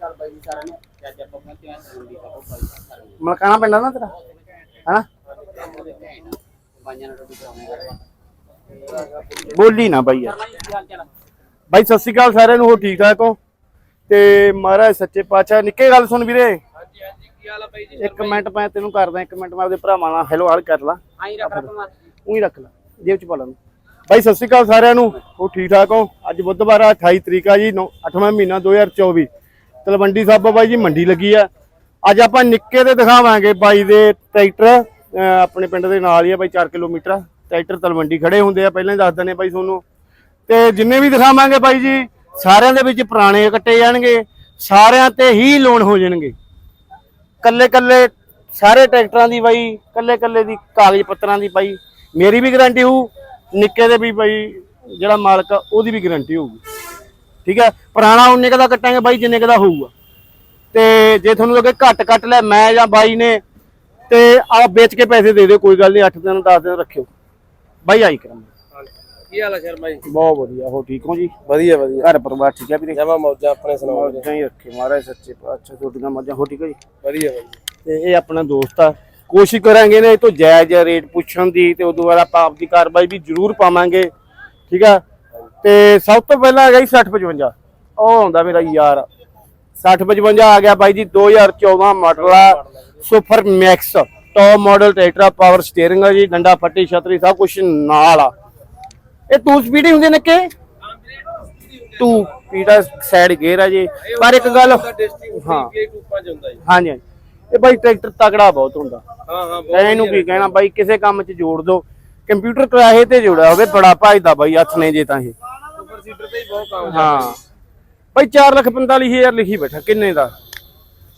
ਸਾਰਿਆਂ ਨੂੰ। ਤੇ ਅੱਜ ਆਪਾਂ ਪਹੁੰਚੇ ਹਾਂ ਮਲਕਾਣਾ ਪਿੰਡ ਆ ਨਾ। ਤੇਰਾ? ਹਨਾ? ਬਾਈਆਂ ਨਾਲ ਰੋਟੀ ਕਰਾਉਣੇ ਬੋਲੀ ਨਾ ਬਾਈ ਯਾਰ? ਬਾਈ ਸਤਿ ਸ਼੍ਰੀ ਅਕਾਲ ਸਾਰਿਆਂ ਨੂੰ ਹੋ ਠੀਕ ਠਾਕ ਹੋ? ਤੇ ਮਹਾਰਾਜ ਸੱਚੇ ਪਾਤਸ਼ਾਹ ਨਿੱਕੇ ਗੱਲ ਸੁਣ ਵੀਰੇ। ਹਾਂਜੀ ਹਾਂਜੀ ਕੀ ਹਾਲ ਆ ਬਾਈ ਜੀ? ਇੱਕ ਮਿੰਟ ਮੈਂ ਤੈਨੂੰ ਕਰਦਾ ਇੱਕ ਮਿੰਟ ਮੈਂ ਆਪਦੇ ਭਰਾਵਾਂ ਨਾਲ ਹੈਲੋ ਹਾਲ ਕਰ ਲਾ। ਆਈ ਰੱਖ ਰੱਖ ਮਾਰ ਉਹੀ ਰੱਖ ਲੈ ਜੇਬ ਚ ਪਾ ਲਾਂ ਬਾਈ ਸਤਿ ਸ਼੍ਰੀ ਅਕਾਲ ਸਾਰਿਆਂ ਨੂੰ ਹੋ ਠੀਕ ਠਾਕ ਹੋ? ਅੱਜ ਬੁੱਧਵਾਰ ਆ 28 ਤਰੀਕ ਆ ਜੀ 8ਵਾਂ ਮਹੀਨਾ 2024 ਤਲਵੰਡੀ ਸਾਬੋ ਬਾਈ ਜੀ, ਮੰਡੀ ਲੱਗੀ ਆ। ਅੱਜ ਆਪਾਂ ਨਿੱਕੇ 'ਤੇ ਦਿਖਾਵਾਂਗੇ ਬਾਈ ਦੇ ਟਰੈਕਟਰ। ਆਪਣੇ ਪਿੰਡ ਦੇ ਨਾਲ ਹੀ ਆ ਬਾਈ 4 ਕਿਲੋਮੀਟਰ। ਟਰੈਕਟਰ ਤਲਵੰਡੀ ਖੜੇ ਹੁੰਦੇ ਆ, ਪਹਿਲਾਂ ਹੀ ਦੱਸ ਦਨੇ ਬਾਈ ਤੁਹਾਨੂੰ। ਤੇ ਜਿੰਨੇ ਵੀ ਦਿਖਾਵਾਂਗੇ ਬਾਈ ਜੀ, ਸਾਰਿਆਂ ਦੇ ਵਿੱਚ ਪੁਰਾਣੇ ਕੱਟੇ ਜਾਣਗੇ। ਸਾਰਿਆਂ ਤੇ ਹੀ ਲੋਨ ਹੋ ਜਾਣਗੇ। ਕੱਲੇ ਕੱਲੇ ਸਾਰੇ ਟਰੈਕਟਰਾਂ ਦੀ ਬਾਈ ਕੱਲੇ ਕੱਲੇ ਦੀ ਕਾਗਜ਼ ਪੱਤਰਾਂ ਦੀ ਬਾਈ। ਮੇਰੀ ਵੀ ਗਾਰੰਟੀ ਹੋਊ, ਨਿੱਕੇ ਦੇ ਵੀ ਬਾਈ, ਜਿਹੜਾ ਮਾਲਕ ਆ, ਉਹਦੀ ਵੀ ਗਾਰੰਟੀ ਹੋਊਗੀ। ਠੀਕ ਹੈ? ਪੁਰਾਣਾ ਉਨੇ ਕੁ ਦਾ ਕੱਟਾਂਗੇ ਬਾਈ ਜਿੰਨੇ ਕੁ ਦਾ ਹੋਊਗਾ। ਤੇ ਜੇ ਤੁਹਾਨੂੰ ਲੱਗੇ ਘੱਟ ਕੱਟ ਲੈ ਮੈਂ ਜਾਂ ਬਾਈ ਨੇ ਤੇ ਆ ਵੇਚ ਕੇ ਪੈਸੇ ਦੇ ਦਿਓ ਕੋਈ ਗੱਲ ਨਹੀਂ 8 ਦਿਨ 10 ਦਿਨ ਰੱਖਿਓ। ਬਾਈ ਆਈ ਕਰਾਂ ਕੀ ਹਾਲ ਆ ਸ਼ਰਮਾ ਜੀ? ਬਹੁਤ ਵਧੀਆ ਹੋ ਠੀਕ ਹੋ ਜੀ? ਵਧੀਆ ਵਧੀਆ। ਘਰ ਪਰਿਵਾਰ ਠੀਕ ਹੈ ਵੀਰੇ? ਜਮਾ ਮੌਜਾਂ ਆਪਣੇ ਸੁਣਾਓ। ਮੌਜਾਂ ਹੀ ਰੱਖੇ ਮਹਾਰਾਜ ਸੱਚੇ ਪਾਤਸ਼ਾਹ ਤੁਹਾਡੀਆਂ ਮੌਜਾਂ ਹੋ ਠੀਕ ਹੈ ਜੀ? ਵਧੀਆ ਵਧੀਆ। ਤੇ ਇਹ ਆਪਣਾ ਦੋਸਤ ਆ। ਕੋਸ਼ਿਸ਼ ਕਰਾਂਗੇ ਨੇ ਇਹ ਤੋਂ ਜਾਇਜ਼ ਰੇਟ ਪੁੱਛਣ ਦੀ ਤੇ ਉਦੋਂ ਬਾਅਦ ਆਪਾਂ ਆਪਦੀ ਕਾਰਵਾਈ ਵੀ ਜ਼ਰੂਰ ਪਾਵਾਂਗੇ। ਠੀਕ ਆ? ਤੇ ਸਭ ਤੋਂ ਪਹਿਲਾਂ ਹੈਗਾ ਜੀ 60 55 ਉਹ ਆਉਂਦਾ ਮੇਰਾ ਯਾਰ। 60 55 ਆ ਗਿਆ ਬਾਈ ਜੀ 2014 ਮਾਡਲ ਆ super max top model tractor power steering ਆ ਜੀ ਡੰਡਾ ਫੱਟੀ ਛਤਰੀ ਸਭ ਕੁਝ ਨਾਲ ਆ। ਇਹ ਟੂ ਸਪੀਡ ਹੀ ਹੁੰਦੇ ਨੇ ਕਿ? ਟੂ ਪੀਟਾ ਸਾਈਡ ਗੇਅਰ ਆ ਜੀ। ਪਰ ਇੱਕ ਗੱਲ ਹਾਂ। ਹਾਂਜੀ ਹਾਂਜੀ। ਇਹ ਬਾਈ ਟਰੈਕਟਰ ਤਗੜਾ ਬਹੁਤ ਹੁੰਦਾ। ਹਾਂ ਹਾਂ ਬਹੁਤ ਇਹਨੂੰ ਕੀ ਕਹਿਣਾ ਬਾਈ ਕਿਸੇ ਕੰਮ 'ਚ ਜੋੜ ਦੋ। ਕੰਪਿਊਟਰ ਕਿਰਾਏ ਤੇ ਜੋੜਿਆ ਹੋਵੇ ਬੜਾ ਭਜਦਾ ਬਾਈ ਹੱਥ ਨੇ ਜੇ ਤਾਂ ਇਹ। ਸੀਡਰ ਤੇ ਹੀ ਬਹੁਤ ਕੰਮ ਹਾਂ। ਬਾਈ 445000 ਲਿਖੀ ਬੈਠਾ ਕਿੰਨੇ ਦਾ?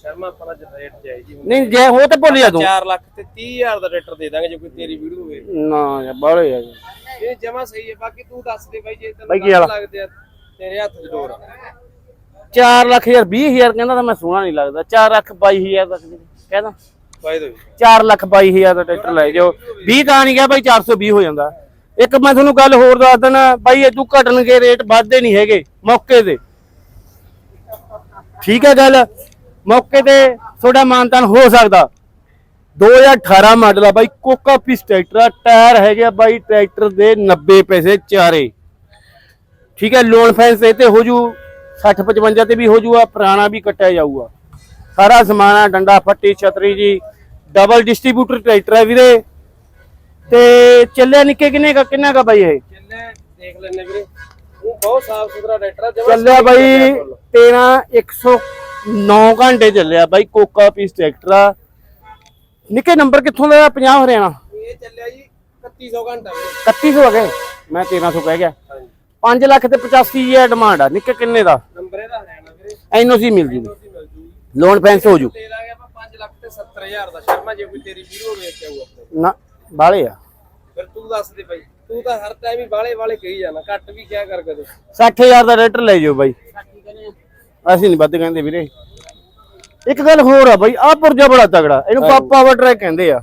ਸ਼ਰਮਾ ਆਪਣਾ ਜਿਹੜਾ ਰੇਟ ਜਾਈ ਜੀ। ਨਹੀਂ ਜੇ ਹੋ ਤੇ ਭੁੱਲ ਜਾ ਤੂੰ। 4 ਲੱਖ ਤੇ 30000 ਦਾ ਟਰੈਕਟਰ ਦੇ ਦਾਂਗੇ ਜੇ ਕੋਈ ਤੇਰੀ ਵੀਡੀਓ ਹੋਵੇ। ਨਾ ਯਾਰ ਬਾਲੇ ਆ ਜੀ। ਇਹ ਜਮਾ ਸਹੀ ਹੈ ਬਾਕੀ ਤੂੰ ਦੱਸ ਦੇ ਬਾਈ ਜੇ ਤੈਨੂੰ ਲੱਗਦੇ ਆ ਤੇਰੇ ਹੱਥ 'ਚ ਡੋਰ ਆ। 4 ਲੱਖ ਯਾਰ 20000 ਕਹਿੰਦਾ ਤਾਂ ਮੈਂ ਸੋਹਣਾ ਨਹੀਂ ਲੱਗਦਾ। 4 ਲੱਖ 22000 ਤੱਕ ਕਹਿੰਦਾ ਬਾਈ ਦੋ 4 ਲੱਖ 22000 ਦਾ ਟਰੈਕਟਰ ਲੈ ਜਾਓ। 20 ਤਾਂ ਨਹੀਂ ਗਿਆ ਬਾਈ 420 ਹੋ ਜਾਂਦਾ। ਇੱਕ ਮੈਂ ਤੁਹਾਨੂੰ ਗੱਲ ਹੋਰ ਦੱਸ ਦਿੰਦਾ ਬਾਈ ਇਹ ਘਟਣਗੇ ਰੇਟ ਵੱਧਦੇ ਨਹੀਂ ਹੈਗੇ ਮੌਕੇ ਤੇ ਠੀਕ ਹੈ ਗੱਲ? ਮੌਕੇ ਤੇ ਤੁਹਾਡਾ ਮਾਨਤਾਨ ਹੋ ਸਕਦਾ। 2018 ਮਾਡਲ ਆ ਬਾਈ, ਕੋਕਾ ਪੀਸ ਟਰੈਕਟਰ ਆ, ਟਾਇਰ ਹੈਗੇ ਆ ਬਾਈ ਟਰੈਕਟਰ ਦੇ 90 ਪੈਸੇ ਚਾਰੇ। ਠੀਕ ਹੈ ਲੋਨ ਫੈਂਸ ਤੇ ਹੋ ਜੂ 60 55 ਤੇ ਵੀ ਹੋ ਜੂਗਾ, ਪੁਰਾਣਾ ਵੀ ਕੱਟਿਆ ਜਾਊਗਾ। ਸਾਰਾ ਸਮਾਨ ਆ, ਡੰਡਾ, ਫੱਟੀ, ਛਤਰੀ ਜੀ ਡਬਲ ਡਿਸਟ੍ਰੀਬਿਊਟਰ ਟਰੈਕਟਰ ਹੈ ਵੀਰੇ। ਤੇ ਚੱਲਿਆ ਨਿੱਕੇ ਕਿੰਨੇ ਕਾ ਕਿੰਨਾ ਕਾ ਬਾਈ ਇਹ? ਚੱਲੇ ਦੇਖ ਲੈਨੇ ਵੀਰੇ। ਉਹ ਬਹੁਤ ਸਾਫ਼ ਸੁਥਰਾ ਟਰੈਕਟਰ ਆ ਜਮਾ ਚੱਲਿਆ ਬਾਈ 13 109 ਘੰਟੇ ਚੱਲਿਆ ਬਾਈ ਕੋਕਾ ਪੀਸ ਟਰੈਕਟਰ ਆ। ਨਿੱਕੇ ਨੰਬਰ ਕਿੱਥੋਂ ਦਾ ਆ? 50 ਹਰਿਆਣਾ। ਇਹ ਚੱਲਿਆ ਜੀ 3100 ਘੰਟਾ ਵੀਰੇ। 3100 ਹੋ ਗਏ। ਮੈਂ 1300 ਕਹਿ ਗਿਆ। ਹਾਂਜੀ। 5 ਲੱਖ ਤੇ 85 ਹਜ਼ਾਰ ਡਿਮਾਂਡ ਆ। ਨਿੱਕੇ ਕਿੰਨੇ ਦਾ? ਨੰਬਰ ਇਹਦਾ ਹਰਿਆਣਾ ਵੀਰੇ। ਐਨਓਸੀ ਮਿਲ ਜੂਗੀ ਲੋਨ ਫੈਂਸ ਹੋ ਜੂ। ਦੇ ਦਾਂਗੇ ਆਪਾਂ 5 ਲੱਖ ਤੇ 70000 ਦਾ ਸ਼ਰਮਾ ਜੇ ਕੋਈ ਤੇਰੀ ਵੀਡੀਓ ਵੇਖ ਕੇ ਆਊ ਆਪਣੇ ਨਾ ਬਾਲੇ ਆ। ਫਿਰ ਤੂੰ ਦੱਸ ਦੇ ਬਾਈ। ਤੂੰ ਤਾਂ ਹਰ ਟਾਈਮ ਹੀ ਬਾਲੇ ਵਾਲੇ ਕਹੀ ਜਾਣਾ ਘੱਟ ਵੀ ਕਿਆ ਕਰ ਕਦੇ? 60000 ਦਾ ਰੇਟਰ ਲੈ ਜਾਓ ਬਾਈ। ਅਸੀਂ ਨਹੀਂ ਵੱਧ ਕਹਿੰਦੇ ਵੀਰੇ। ਇੱਕ ਗੱਲ ਹੋਰ ਆ ਬਾਈ ਆ ਪੁਰਜਾ ਬੜਾ ਤਗੜਾ ਇਹਨੂੰ ਪਾਵਰ ਟਰੈਕ ਕਹਿੰਦੇ ਆ।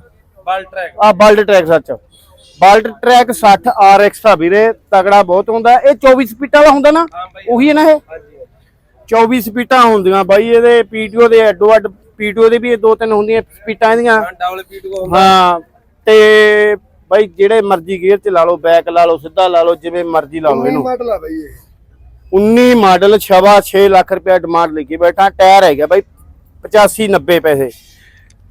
ਬਲ ਟਰੈਕ ਆ ਬਲਟ ਟਰੈਕ ਸੱਚ। ਬਲਟ ਟਰੈਕ 60 RX ਆ ਵੀਰੇ ਤਗੜਾ ਬਹੁਤ ਹੁੰਦਾ। ਇਹ 24 ਸਪੀਟਾਂ ਵਾਲਾ ਹੁੰਦਾ ਨਾ ਉਹੀ ਹੈ ਨਾ ਇਹ? ਹਾਂਜੀ 24 ਸਪੀਟਾਂ ਹੁੰਦੀਆਂ ਬਾਈ ਇਹਦੇ ਪੀਟੀਓ ਦੇ ਅੱਡੋ ਅੱਡ ਪੀਟੀਓ ਦੇ ਵੀ ਇਹ ਦੋ ਤਿੰਨ ਹੁੰਦੀਆਂ ਸਪੀਟਾਂ ਇਹਦੀਆਂ। ਹਾਂ ਤੇ ਬਾਈ ਜਿਹੜੇ ਮਰਜ਼ੀ ਗੇਅਰ ਚ ਲਾ ਲਓ ਬੈਕ ਲਾ ਲਓ ਸਿੱਧਾ ਲਾ ਲਓ ਜਿਵੇਂ ਮਰਜ਼ੀ ਲਾ ਲਓ ਇਹਨੂੰ। ਮਾਡਲ ਆ ਬਾਈ ਇਹ। 19 ਮਾਡਲ ਛਵਾ 6 ਲੱਖ ਰੁਪਏ ਡਿਮਾਂਡ ਲਿਖੀ ਬੈਠਾ ਟਾਇਰ ਹੈਗਾ ਬਾਈ 85 90 ਪੈਸੇ।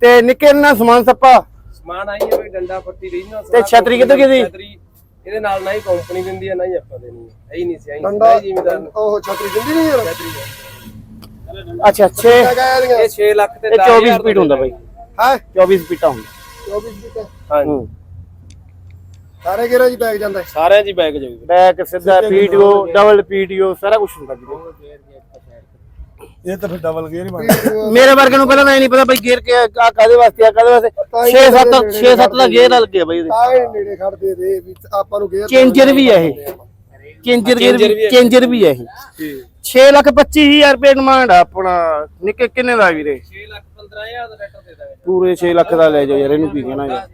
ਤੇ ਨਿੱਕੇ ਨਾ ਸਮਾਨ ਸੱਪਾ। ਸਮਾਨ ਆਈ ਹੈ ਬਈ ਡੰਡਾ ਪੱਟੀ ਰਹੀ ਨਾ ਤੇ ਛਤਰੀ ਕਿੱਧਰ ਗਈ ਦੀ? ਛਤਰੀ ਇਹਦੇ ਨਾਲ ਨਾ ਹੀ ਕੰਪਨੀ ਦਿੰਦੀ ਹੈ ਨਾ ਹੀ ਆਪਾਂ ਦੇਣੀ ਹੈ। ਐ ਹੀ ਨਹੀਂ ਸੀ ਐ ਹੀ ਜ਼ਿਮੀਦਾਰ ਉਹ ਛਤਰੀ ਦਿੰਦੀ ਨਹੀਂ ਯਾਰ। ਅੱਛਾ 6 ਇਹ 6 ਲੱਖ ਤੇ ਇਹ 24 ਸਪੀਡ ਹੁੰਦਾ ਬਾਈ। ਹੈ? 24 ਸਪੀਡਾਂ ਹੁੰਦਾ। 24 ਸਪੀਡ ਹਾਂਜੀ। ਹੂੰ ਸਾਰੇ ਗੇਰਾਂ 'ਚ ਬੈਗ ਜਾਂਦਾ ਹੈ। ਸਾਰਿਆਂ ਦੀ ਬੈਗ ਜਾਊਗੀ। ਬੈਕ ਸਿੱਧਾ ਪੀਟੀਓ ਡਬਲ ਪੀਟੀਓ ਸਾਰਾ ਕੁਝ ਹੁੰਦਾ ਵੀਰੇ। ਇਹ ਤਾਂ ਫਿਰ ਡਬਲ ਗੇਅਰ ਹੀ ਬਣ ਮੇਰੇ ਵਰਗੇ ਨੂੰ ਪਹਿਲਾਂ ਤਾਂ ਇਹ ਨਹੀਂ ਪਤਾ ਬਾਈ ਗੇਅਰ ਕਿ ਆ ਕਾਦੇ ਵਾਸਤੇ ਆ ਕਾਦੇ ਵਾਸਤੇ? 6 7 6 7 ਦਾ ਗੇਅਰ ਲੱਗੇ ਬਾਈ ਇਹਦੇ। ਤਾਂ ਇਹ ਨੇੜੇ ਖੜਦੇ ਦੇ ਵੀ ਆਪਾਂ ਨੂੰ ਗੇਅਰ ਚੇਂਜਰ ਵੀ ਹੈ ਇਹ। ਚੇਂਜਰ ਗੇਅਰ ਚੇਂਜਰ ਵੀ ਹੈ। ਚੇਂਜਰ ਵੀ ਹੈ ਇਹ। 6 ਲੱਖ 25000 ਰੁਪਏ ਡਿਮਾਂਡ ਆ ਆਪਣਾ। ਨਿੱਕੇ ਕਿੰਨੇ ਦਾ ਵੀਰੇ? 6 ਲੱਖ 15000 ਦਾ ਟਰੈਕਟਰ ਦੇ ਦਾਂਗੇ ਪੂਰੇ 6 ਲੱਖ ਦਾ ਲੈ ਜਾਓ ਯਾਰ ਇਹਨੂੰ ਕੀ ਕਹਿਣਾ ਯਾਰ?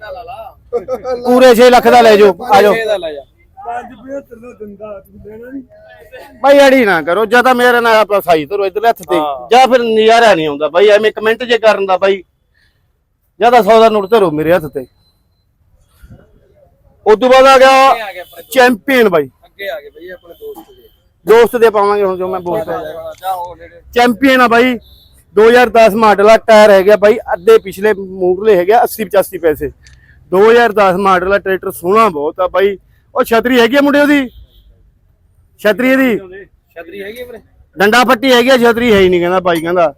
ਪੂਰੇ 6 ਲੱਖ ਦਾ ਲੈ ਜਾਓ ਆ ਜਾਓ। ਛੇ ਦਾ ਲੈ ਜਾ। 575 ਦਾ ਦਿੰਦਾ ਤੂੰ ਦੇਣਾ ਨਹੀਂ ਬਾਈ ਅੜੀ ਨਾ ਕਰੋ ਜਾਂ ਤਾਂ ਮੇਰੇ ਨਾਲ ਆਪਣਾ ਸਾਈ ਧਰੋ ਇਧਰ ਹੱਥ ਤੇ। ਜਾਂ ਫਿਰ ਨਜ਼ਾਰਾ ਨਹੀਂ ਆਉਂਦਾ। ਬਾਈ ਐਵੇਂ ਕਮੈਂਟ ਜੇ ਕਰਨ ਦਾ ਬਾਈ ਜਾਂ ਤਾਂ 100 ਦਾ ਨੋਟ ਧਰੋ ਮੇਰੇ ਹੱਥ ਤੇ। ਉਸ ਤੋਂ ਬਾਅਦ ਆ ਗਿਆ ਚੈਂਪੀਅਨ ਬਾਈ। ਅੱਗੇ ਆ ਗਏ ਬਈ ਆਪਣੇ ਦੋਸਤ। ਦੋਸਤ ਦੇ ਪਾਵਾਂਗੇ ਹੁਣ ਜੋ ਮੈਂ ਬੋਲਦਾ ਚੈਂਪੀਅਨ ਆ ਬਾਈ। 2010 ਮਾਡਲ ਆ ਟਾਇਰ ਹੈਗਾ ਬਾਈ। ਅੱਧੇ ਪਿਛਲੇ ਮੂਰਲੇ ਹੈਗੇ 80 85 ਪੈਸੇ। 2010 ਮਾਡਲ ਆ ਟਰੈਕਟਰ ਸੋਹਣਾ ਬਹੁਤ ਆ ਬਾਈ। ਉਹ ਛਤਰੀ ਹੈਗੀ ਆ ਮੁੰਡੇ ਉਹਦੀ? ਛਤਰੀ ਇਹਦੀ? ਛਤਰੀ ਹੈਗੀ ਵੀਰੇ? ਡੰਡਾ ਪੱਟੀ ਹੈਗੀ ਆ ਛਤਰੀ ਹੈ ਹੀ ਨਹੀਂ ਕਹਿੰਦਾ ਬਾਈ ਕਹਿੰਦਾ।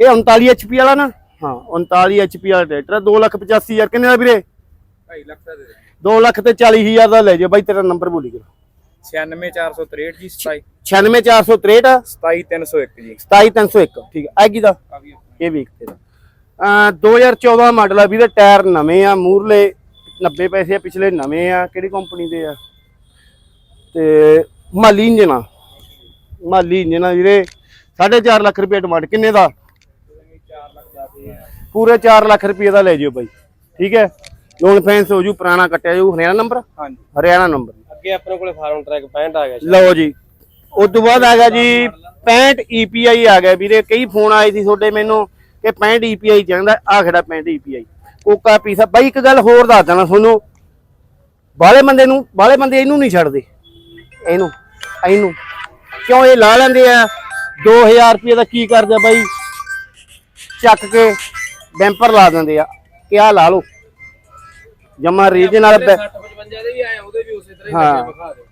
ਇਹ 39 HP ਵਾਲਾ ਨਾ? ਹਾਂ 39 HP ਵਾਲਾ ਟਰੈਕਟਰ ਆ, 2 ਲੱਖ 85 ਹਜ਼ਾਰ ਕਿੰਨੇ ਦਾ ਵੀਰੇ? 2.5 ਲੱਖ ਦਾ ਦੇ 2 ਲੱਖ ਤੇ 40 ਹਜ਼ਾਰ ਦਾ ਲੈ ਜਾਓ ਬਾਈ ਤੇਰਾ ਨੰਬਰ ਭੁੱਲ ਗਿਆ। 96463 ਜੀ 96463 27301 ਜੀ। 27301 ਠੀਕ ਹੈ ਐਗੀ ਦਾ? ਇਹ ਤੇਰਾ। ਅਹ 2014 ਮਾਡਲ ਆ ਵੀਰੇ ਟਾਇਰ ਨਵੇਂ ਆ ਮੂਰਲੇ 90 ਪੈਸੇ ਆ ਪਿਛਲੇ ਨਵੇਂ ਆ। ਕਿਹੜੀ ਕੰਪਨੀ ਦੇ ਆ? ਤੇ ਮਾਲੀ ਇੰਜਨ ਮਾਲੀ ਇੰਜਨ ਵੀਰੇ। 4.5 ਲੱਖ ਰੁਪਏ ਡਿਮਾਂਡ ਕਿੰਨੇ ਦਾ? ਪੂਰੇ 4 ਲੱਖ ਰੁਪਏ ਦਾ ਲੈ ਜਿਓ ਬਾਈ। ਠੀਕ ਹੈ? ਲੋਨ ਫੈਂਸ ਹੋ ਜੂ ਪੁਰਾਣਾ ਕੱਟਿਆ ਜੂ ਹਰਿਆਣਾ ਨੰਬਰ ਹਾਂਜੀ। ਹਰਿਆਣਾ ਨੰਬਰ ਅੱਗੇ ਆਪਣੇ ਕੋਲੇ ਫਾਰਮ ਟਰੈਕ 65 ਆ ਗਿਆ ਜੀ। ਲਓ ਜੀ। ਉਸ ਤੋਂ ਬਾਅਦ ਆ ਗਿਆ ਜੀ 65 EPI ਆ ਗਿਆ ਵੀਰੇ। ਕਈ ਫੋਨ ਆਏ ਸੀ ਤੁਹਾਡੇ ਮੈਨੂੰ ਕਿ 65 EPI ਚਾਹੁੰਦਾ। ਆ ਖੜਾ 65 EPI ਕੋਕਾ ਪੀਸਾ ਬਾਈ ਇੱਕ ਗੱਲ ਹੋਰ ਦੱਸ ਦੇਣਾ ਤੁਹਾਨੂੰ। ਬਾਲੇ ਬੰਦੇ ਨੂੰ ਬਾਲੇ ਬੰਦੇ ਇਹਨੂੰ ਨਹੀਂ ਛੱਡਦੇ। ਇਹਨੂੰ ਇਹਨੂੰ। ਕਿਉਂ ਇਹ ਲਾ ਲੈਂਦੇ ਆ? 2000 ਰੁਪਏ ਦਾ ਕੀ ਕਰਦੇ ਆ ਬਾਈ? ਚੱਕ ਕੇ ਬੈਂਪਰ ਲਾ ਦਿੰਦੇ ਆ। ਕਿ ਆ ਲਾ ਲਓ। ਜਮਾ ਰੀਜਨਲ 60 55 ਦੇ ਵੀ ਆਏ ਉਹਦੇ ਵੀ ਉਸੇ ਤਰ੍ਹਾਂ ਹੀ ਹਾਂ। ਲੱਗੇ ਵਿਖਾ ਦਿਓ।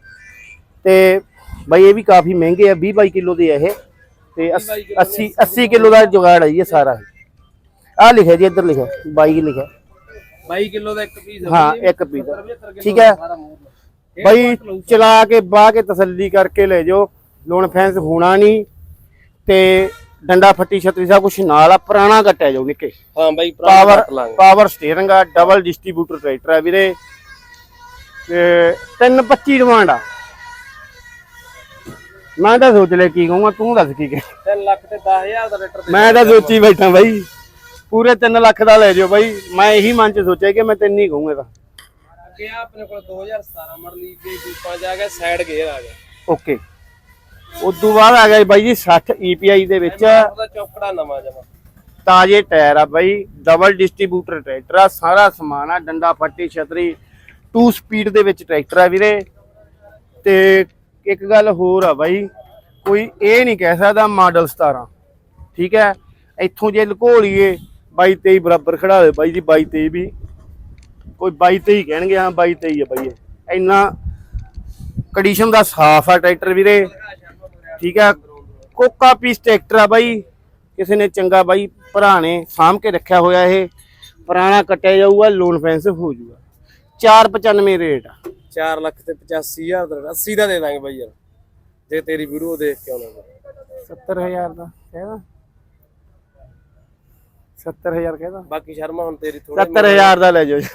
ਤੇ ਬਾਈ ਇਹ ਵੀ ਕਾਫੀ ਮਹਿੰਗੇ ਆ 20 22 ਕਿਲੋ ਦੇ ਆ ਇਹ। ਤੇ 80 80 ਕਿਲੋ ਦਾ ਜੁਗਾੜ ਹੈ ਇਹ ਸਾਰਾ। ਆ ਲਿਖਿਆ ਜੀ ਇੱਧਰ ਲਿਖਿਆ 22 ਲਿਖਿਆ। 22 ਕਿਲੋ ਦਾ ਇੱਕ ਪੀਸ ਹਾਂ ਇੱਕ ਪੀਸ ਠੀਕ ਹੈ। ਬਾਈ ਚਲਾ ਕੇ ਬਾਹ ਕੇ ਤਸੱਲੀ ਕਰਕੇ ਲੈ ਜਾਓ। ਲੋਨ ਫੈਂਸ ਹੋਣਾ ਨਹੀਂ। ਤੇ ਡੰਡਾ ਫੱਟੀ ਛਤਰੀ ਸਭ ਕੁਝ ਨਾਲ ਆ ਪੁਰਾਣਾ ਕੱਟਿਆ ਜਾਓ ਨਿੱਕੇ। ਹਾਂ ਬਾਈ ਪਾਵਰ ਪਾਵਰ ਸਟੀਅਰਿੰਗ ਆ ਡਬਲ ਡਿਸਟ੍ਰੀਬਿਊਟਰ ਟਰੈਕਟਰ ਆ ਵੀਰੇ। ਤੇ 325 ਡਿਮਾਂਡ ਆ। ਮੈਂ ਤਾਂ ਸੋਚ ਲਿਆ ਕੀ ਕਹੂੰਗਾ ਤੂੰ ਦੱਸ ਕੀ ਕਹੇ। 3 ਲੱਖ ਤੇ 10000 ਦਾ ਲੀਟਰ ਮੈਂ ਤਾਂ ਸੋਚੀ ਬੈਠਾ ਬਾਈ ਪੂਰੇ 3 ਲੱਖ ਦਾ ਲੈ ਜਾਓ ਬਾਈ। ਮੈਂ ਇਹੀ ਮਨ ਚ ਸੋਚਿਆ ਕਿ ਮੈਂ ਤਿੰਨ ਹੀ ਕਹੂੰਗਾ ਤਾਂ ਅੱਗੇ ਆਪਣੇ ਕੋਲ 2017 ਮਾਡਲ ਕੇ ਗਰੁੱਪਾਂ ਚ ਆ ਗਿਆ ਸਾਈਡ ਗੇਅਰ ਆ ਗਿਆ। ਓਕੇ। ਉਸ ਤੋਂ ਬਾਅਦ ਆ ਗਿਆ ਜੀ ਬਾਈ ਜੀ 60 EPI ਦੇ ਵਿੱਚ। ਉਹਦਾ ਚੌਕੜਾ ਨਵਾਂ ਜਮਾ। ਤਾਜ਼ੇ ਟਾਇਰ ਆ ਬਾਈ ਡਬਲ ਡਿਸਟ੍ਰੀਬਿਊਟਰ ਟਰੈਕਟਰ ਆ ਸਾਰਾ ਸਮਾਨ ਆ ਡੰਡਾ ਫੱਟੀ ਛਤਰੀ 2 ਸਪੀਡ ਦੇ ਵਿੱਚ ਟਰੈਕਟਰ ਆ ਵੀਰੇ। ਤੇ ਇੱਕ ਗੱਲ ਹੋਰ ਆ ਬਾਈ, ਕੋਈ ਇਹ ਨਹੀਂ ਕਹਿ ਸਕਦਾ ਮਾਡਲ 17 ਠੀਕ ਹੈ? ਇੱਥੋਂ ਜੇ ਲੁਕੋ ਲਈਏ 22 23 ਬਰਾਬਰ ਖੜਾ ਹੋਵੇ ਬਾਈ ਜੀ 22 23 ਵੀ। ਕੋਈ 22 23 ਕਹਿਣਗੇ, ਹਾਂ 22 23 ਆ ਬਾਈ ਇਹ। ਇੰਨਾ ਕੰਡੀਸ਼ਨ ਦਾ ਸਾਫ਼ ਆ ਟਰੈਕਟਰ ਵੀਰੇ। ਠੀਕ ਹੈ? ਕੋਕਾ ਪੀਸ ਟਰੈਕਟਰ ਆ ਬਾਈ। ਕਿਸੇ ਨੇ ਚੰਗਾ ਬਾਈ, ਭਰਾ ਨੇ ਸਾਂਭ ਕੇ ਰੱਖਿਆ ਹੋਇਆ ਇਹ। ਪੁਰਾਣਾ ਕੱਟਿਆ ਜਾਊਗਾ ਲੋਨ ਫੈਂਸ ਹੋ ਜਾਊਗਾ। 495 ਰੇਟ ਆ। 4 ਲੱਖ ਤੇ 85000 ਦਾ 80 ਦਾ ਦੇ ਦਾਂਗੇ ਬਾਈ ਯਾਰ। ਜੇ ਤੇਰੀ ਵੀਡੀਓ ਦੇਖ ਕੇ ਆਉਣਾ 70000 ਦਾ ਕਹਿਦਾ। 70000 ਕਹਿਦਾ। ਬਾਕੀ ਸ਼ਰਮਾ ਹੁਣ ਤੇਰੀ ਥੋੜੀ 70000 ਦਾ ਲੈ ਜਾਓ ਜੀ।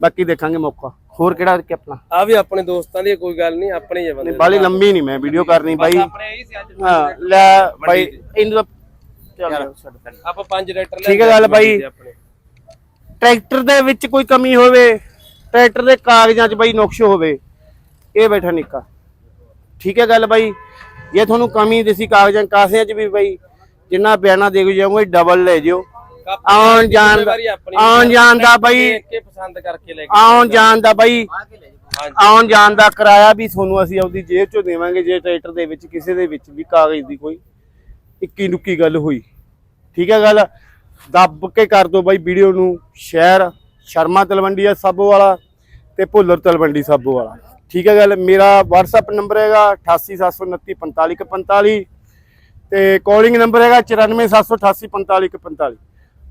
ਬਾਕੀ ਦੇਖਾਂਗੇ ਮੌਕਾ। ਹੋਰ ਕਿਹੜਾ ਕਿ ਆਪਣਾ? ਆ ਵੀ ਆਪਣੇ ਦੋਸਤਾਂ ਦੀ ਕੋਈ ਗੱਲ ਨਹੀਂ ਆਪਣੇ ਹੀ ਬੰਦੇ ਬਾਲੀ ਲੰਮੀ ਨਹੀਂ ਮੈਂ ਵੀਡੀਓ ਕਰਨੀ ਬਾਈ। ਆਪਣੇ ਇਹੀ ਸੀ ਅੱਜ। ਹਾਂ ਲੈ ਬਾਈ ਇਹਨੂੰ। ਆਪਾਂ ਪੰਜ ਰੇਟਰ ਠੀਕ ਹੈ ਗੱਲ ਬਾਈ। ਟਰੈਕਟਰ ਦੇ ਵਿੱਚ ਕੋਈ ਕਮੀ ਹੋਵੇ ਟਰੈਕਟਰ ਦੇ ਕਾਗਜ਼ਾਂ 'ਚ ਬਾਈ ਨੁਕਸ ਹੋਵੇ ਇਹ ਬੈਠਾ ਨਿੱਕਾ। ਠੀਕ ਹੈ ਗੱਲ ਬਾਈ? ਜੇ ਤੁਹਾਨੂੰ ਕਮੀ ਦਿਸੀ ਕਾਗਜ਼ਾਂ ਕਾਸਿਆਂ 'ਚ ਵੀ ਬਾਈ ਜਿੰਨਾ ਬਿਆਨਾ ਦੇ ਜਾਓਗੇ ਡਬਲ ਲੈ ਜਿਓ। ਆਉਣ ਜਾਣ ਦਾ ਆਉਣ ਜਾਣ ਦਾ ਬਾਈ ਦੇਖ ਕੇ ਪਸੰਦ ਕਰਕੇ ਲੈ ਕੇ ਆਉਣ ਜਾਣ ਦਾ ਬਾਈ ਆਉਣ ਜਾਣ ਦਾ ਕਿਰਾਇਆ ਵੀ ਤੁਹਾਨੂੰ ਅਸੀਂ ਆਪਦੀ ਜੇਬ 'ਚੋਂ ਦੇਵਾਂਗੇ ਜੇ ਟਰੈਕਟਰ ਦੇ ਵਿੱਚ ਕਿਸੇ ਦੇ ਵਿੱਚ ਵੀ ਕਾਗਜ਼ ਦੀ ਕੋਈ ਇੱਕੀ ਨੁੱਕੀ ਗੱਲ ਹੋਈ। ਠੀਕ ਹੈ ਗੱਲ? ਦੱਬ ਕੇ ਕਰ ਦਿਓ ਬਾਈ ਵੀਡੀਓ ਨੂੰ ਸ਼ੇਅਰ। ਸ਼ਰਮਾ ਤਲਵੰਡੀ ਸਾਬੋ ਵਾਲਾ ਤੇ ਭੁੱਲਰ ਤਲਵੰਡੀ ਸਾਬੋ ਵਾਲਾ। ਠੀਕ ਹੈ ਗੱਲ, ਮੇਰਾ WhatsApp ਨੰਬਰ ਹੈਗਾ 8879345145 ਤੇ ਕਾਲਿੰਗ ਨੰਬਰ ਹੈਗਾ 9478844545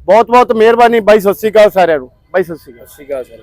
ਬਹੁਤ ਬਹੁਤ ਮਿਹਰਬਾਨੀ ਬਾਈ, ਸਤਿ ਸ਼੍ਰੀ ਅਕਾਲ ਸਾਰਿਆਂ ਨੂੰ। ਬਾਈ, ਸਤਿ ਸ਼੍ਰੀ ਅਕਾਲ। ਸਤਿ ਸ਼੍ਰੀ ਅਕਾਲ ਸਰ